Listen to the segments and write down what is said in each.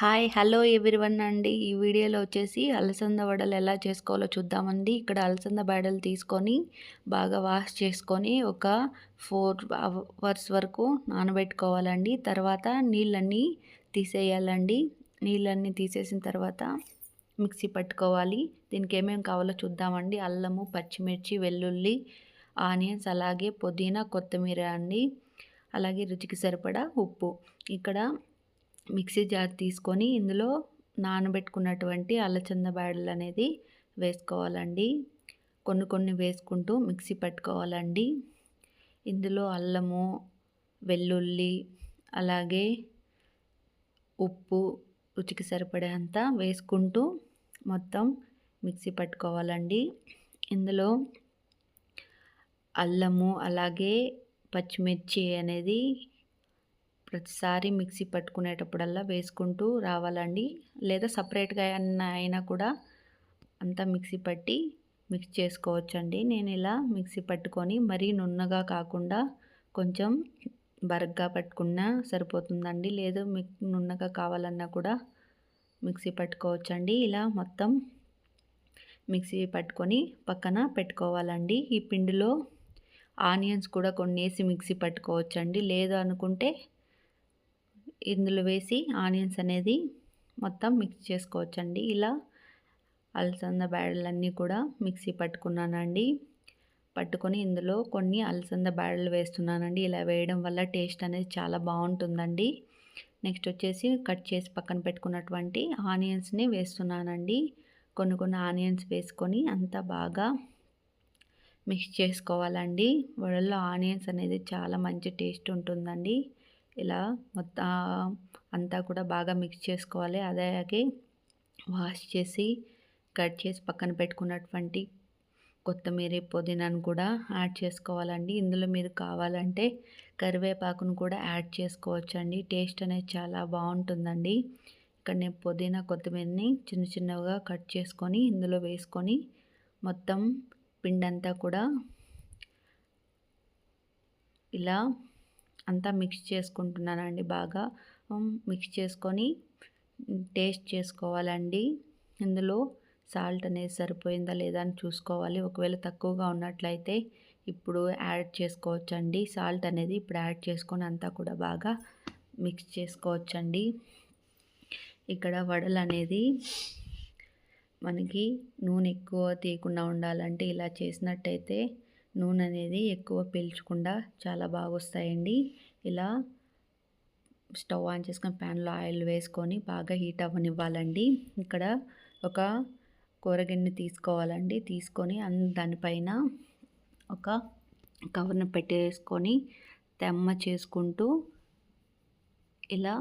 Hi hello everyone అండి. ఈ వీడియోలో వచ్చేసి అలసంద వడలు ఎలా చేసుకోవాలో చూద్దామండి. ఇక్కడ అలసంద బడలు తీసుకొని బాగా వాష్ చేసుకొని ఒక ఫోర్ అవర్స్ వరకు నానబెట్టుకోవాలండి. తర్వాత నీళ్ళన్నీ తీసేయాలండి. నీళ్ళన్నీ తీసేసిన తర్వాత మిక్సీ పట్టుకోవాలి. దీనికి ఏమేమి కావాలో చూద్దామండి. అల్లము పచ్చిమిర్చి వెల్లుల్లి ఆనియన్స్ అలాగే పుదీనా కొత్తిమీర అండి. అలాగే రుచికి సరిపడా ఉప్పు. ఇక్కడ మిక్సీ జార్ తీసుకొని ఇందులో నానబెట్టుకున్నటువంటి అల్లచంద బ్యాడలు అనేది వేసుకోవాలండి. కొన్ని కొన్ని వేసుకుంటూ మిక్సీ పట్టుకోవాలండి. ఇందులో అల్లము వెల్లుల్లి అలాగే ఉప్పు రుచికి సరిపడేంత వేసుకుంటూ మొత్తం మిక్సీ పట్టుకోవాలండి. ఇందులో అల్లము అలాగే పచ్చిమిర్చి అనేది ప్రతిసారి మిక్సీ పట్టుకునేటప్పుడల్లా వేసుకుంటూ రావాలండి. లేదా సపరేట్గా అయినా అయినా కూడా అంతా మిక్సీ పట్టి మిక్స్ చేసుకోవచ్చండి. నేను ఇలా మిక్సీ పట్టుకొని మరీ నున్నగా కాకుండా కొంచెం బరగ్గా పట్టుకున్నా సరిపోతుందండి. లేదు మీకు నున్నగా కావాలన్నా కూడా మిక్సీ పట్టుకోవచ్చండి. ఇలా మొత్తం మిక్సీ పట్టుకొని పక్కన పెట్టుకోవాలండి. ఈ పిండిలో ఆనియన్స్ కూడా కొన్ని వేసి మిక్సీ పట్టుకోవచ్చండి. లేదు అనుకుంటే ఇందులో వేసి ఆనియన్స్ అనేది మొత్తం మిక్స్ చేసుకోవచ్చండి. ఇలా అలసంద బ్యాడలన్నీ కూడా మిక్సీ పట్టుకున్నానండి. పట్టుకొని ఇందులో కొన్ని అలసంద బ్యాడలు వేస్తున్నానండి. ఇలా వేయడం వల్ల టేస్ట్ అనేది చాలా బాగుంటుందండి. నెక్స్ట్ వచ్చేసి కట్ చేసి పక్కన పెట్టుకున్నటువంటి ఆనియన్స్ని వేస్తున్నానండి. కొన్ని కొన్ని ఆనియన్స్ వేసుకొని అంతా బాగా మిక్స్ చేసుకోవాలండి. వడల్లో ఆనియన్స్ అనేది చాలా మంచి టేస్ట్ ఉంటుందండి. ఇలా మొత్తం అంతా కూడా బాగా మిక్స్ చేసుకోవాలి. అలాగే వాష్ చేసి కట్ చేసి పక్కన పెట్టుకున్నటువంటి కొత్తిమీర పుదీనాను కూడా యాడ్ చేసుకోవాలండి. ఇందులో మీరు కావాలంటే కరివేపాకును కూడా యాడ్ చేసుకోవచ్చండి. టేస్ట్ అనేది చాలా బాగుంటుందండి. ఇక్కడ నేను పుదీనా కొత్తిమీరని చిన్న చిన్నగా కట్ చేసుకొని ఇందులో వేసుకొని మొత్తం పిండంతా కూడా ఇలా అంతా మిక్స్ చేసుకుంటున్నానండి బాగా. మిక్స్ చేసుకొని టేస్ట్ చేసుకోవాలండి. ఇందులో సాల్ట్ అనేది సరిపోయిందా లేదా అని చూసుకోవాలి. ఒకవేళ తక్కువగా ఉన్నట్లయితే ఇప్పుడు యాడ్ చేసుకోవచ్చండి. సాల్ట్ అనేది ఇప్పుడు యాడ్ చేసుకొని అంతా కూడా బాగా మిక్స్ చేసుకోవచ్చండి. ఇక్కడ వడలు అనేది మనకి నూనె ఎక్కువ తీయకుండా ఉండాలంటే ఇలా చేసినట్టయితే నూనె అనేది ఎక్కువ పీల్చకుండా చాలా బాగా వస్తాయండి ఇలా స్టవ్ ఆన్ చేసుకొని ప్యాన్లో ఆయిల్ వేసుకొని బాగా హీట్ అవ్వనివ్వాలండి. ఇక్కడ ఒక కూరగిన్నె తీసుకోవాలండి. తీసుకొని దానిపైన ఒక కవర్ని పెట్టేసుకొని తెమ్మ చేసుకుంటూ ఇలా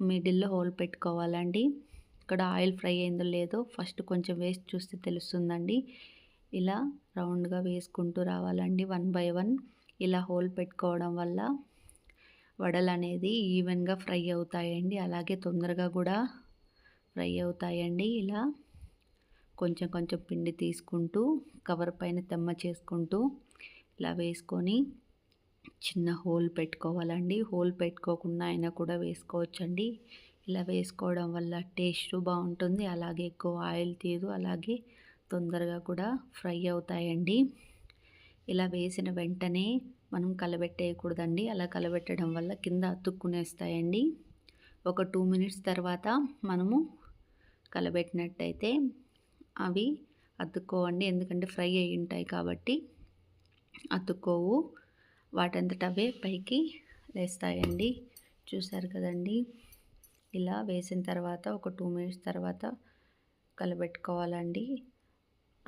మిడిల్లో హోల్ పెట్టుకోవాలండి. ఇక్కడ ఆయిల్ ఫ్రై అయిందో లేదో ఫస్ట్ కొంచెం వేసి చూస్తే తెలుస్తుందండి. ఇలా రౌండ్గా వేసుకుంటూ రావాలండి. వన్ బై వన్ ఇలా హోల్ పెట్టుకోవడం వల్ల వడలు అనేది ఈవెన్గా ఫ్రై అవుతాయండి. అలాగే తొందరగా కూడా ఫ్రై అవుతాయండి. ఇలా కొంచెం కొంచెం పిండి తీసుకుంటూ కవర్ పైన తెమ్మ చేసుకుంటూ ఇలా వేసుకొని చిన్న హోల్ పెట్టుకోవాలండి. హోల్ పెట్టుకోకుండా అయినా కూడా వేసుకోవచ్చండి. ఇలా వేసుకోవడం వల్ల టేస్ట్ బాగుంటుంది. అలాగే ఎక్కువ ఆయిల్ తీయదు. అలాగే తొందరగా కూడా ఫ్రై అవుతాయండి. ఇలా వేసిన వెంటనే మనం కలబెట్టేయకూడదండి. అలా కలబెట్టడం వల్ల కింద అతుక్కునేస్తాయండి. ఒక టూ మినిట్స్ తర్వాత మనము కలబెట్టినట్టయితే అవి అతుక్కోవండి. ఎందుకంటే ఫ్రై అయి ఉంటాయి కాబట్టి అతుక్కోవు. వాటంతట అవే పైకి లేస్తాయండి. చూసారు కదండి? ఇలా వేసిన తర్వాత ఒక టూ మినిట్స్ తర్వాత కలబెట్టుకోవాలండి.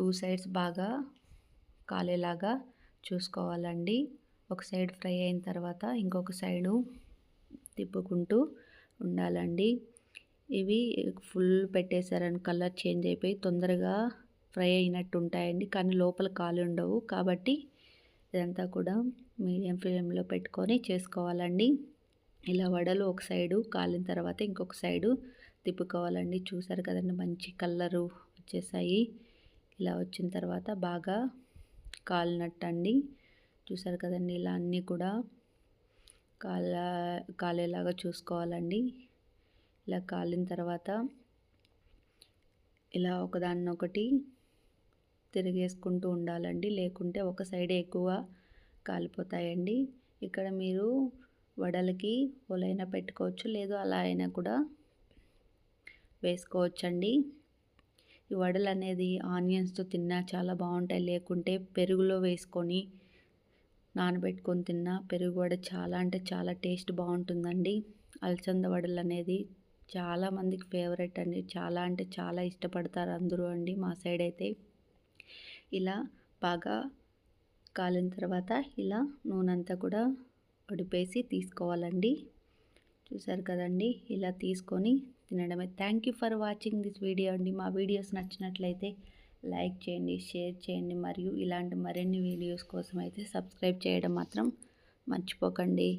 టూ సైడ్స్ బాగా కాలేలాగా చూసుకోవాలండి. ఒక సైడ్ ఫ్రై అయిన తర్వాత ఇంకొక సైడు తిప్పుకుంటూ ఉండాలండి. ఇవి ఫుల్ పెట్టేశారని కలర్ చేంజ్ అయిపోయి తొందరగా ఫ్రై అయినట్టు ఉంటాయండి. కానీ లోపల కాలు ఉండవు. కాబట్టి ఇదంతా కూడా మీడియం ఫ్లేమ్లో పెట్టుకొని చేసుకోవాలండి. ఇలా వడలు ఒక సైడు కాలిన తర్వాత ఇంకొక సైడు తిప్పుకోవాలండి. చూసారు కదండి మంచి కలరు వచ్చేసాయి. ఇలా వచ్చిన తర్వాత బాగా కాలినట్టండి. చూసారు కదండి ఇలా అన్నీ కూడా కాల కాలేలాగా చూసుకోవాలండి. ఇలా కాలిన తర్వాత ఇలా ఒకదాన్నొకటి తిరిగేసుకుంటూ ఉండాలండి. లేకుంటే ఒక సైడే ఎక్కువ కాలిపోతాయండి. ఇక్కడ మీరు వడలకి ఒలైనా పెట్టుకోవచ్చు లేదు అలా అయినా కూడా వేసుకోవచ్చండి. ఈ వడలు అనేది ఆనియన్స్తో తిన్నా చాలా బాగుంటాయి లేకుంటే పెరుగులో వేసుకొని నానబెట్టుకొని తిన్నా పెరుగు వడ చాలా అంటే చాలా టేస్ట్ బాగుంటుందండి అలసంద వడలు అనేది చాలామందికి ఫేవరెట్ అండి. చాలా అంటే చాలా ఇష్టపడతారు అందరూ అండి మా సైడ్ అయితే. ఇలా బాగా కాలిన తర్వాత ఇలా నూనె అంతా కూడా వడిపేసి తీసుకోవాలండి. చూసారు కదండి? ఇలా తీసుకొని తినడమే. Thank you for watching this video అండి. మా వీడియోస్ నచ్చినట్లయితే లైక్ చేయండి షేర్ చేయండి మరియు ఇలాంటి మరిన్ని వీడియోస్ కోసం అయితే సబ్స్క్రైబ్ చేయడం మాత్రం మర్చిపోకండి.